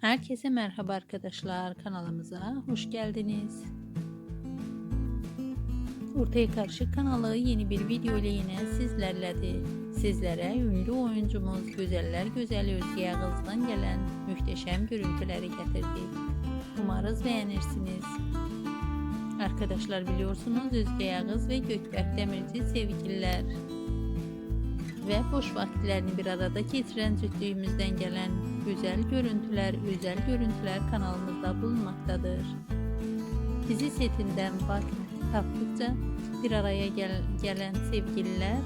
Herkese merhaba arkadaşlar kanalımıza hoş geldiniz. Ortaya Karışık kanalı yeni bir video ile yine sizlerledir. Sizlere ünlü oyuncumuz Güzeller Güzeli Özge Yağız'dan gelen muhteşem görüntüleri getirdik. Umarız beğenirsiniz. Arkadaşlar biliyorsunuz Özge Yağız ve Gökberk Demirci sevgililer ve boş vakitlerini bir arada geçiren cütlüğümüzden gelen güzel görüntüler, özel görüntüler kanalımızda bulunmaktadır. Dizi setinden bak taptıkça bir araya gel- gelen sevgililer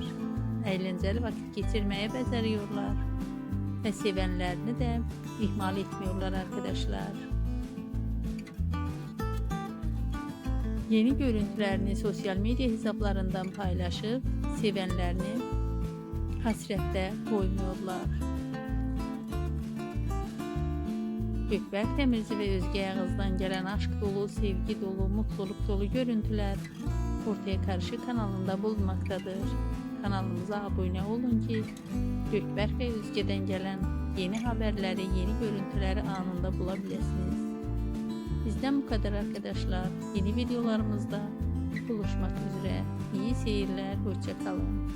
eğlenceli vakit geçirmeye beceriyorlar ve sevenlerini de ihmal etmiyorlar arkadaşlar. Yeni görüntülerini sosyal medya hesaplarından paylaşıp sevenlerini hasrette koymuyorlar. Gökberk Demirci ve Özge Yağız'dan gelen aşk dolu, sevgi dolu, mutluluk dolu görüntüler Ortaya Karışık kanalında bulunmaktadır. Kanalımıza abone olun ki Gökberk ve Özge'den gelen yeni haberleri, yeni görüntüleri anında bulabilirsiniz. Bizden bu kadar arkadaşlar. Yeni videolarımızda buluşmak üzere. İyi seyirler, hoşçakalın.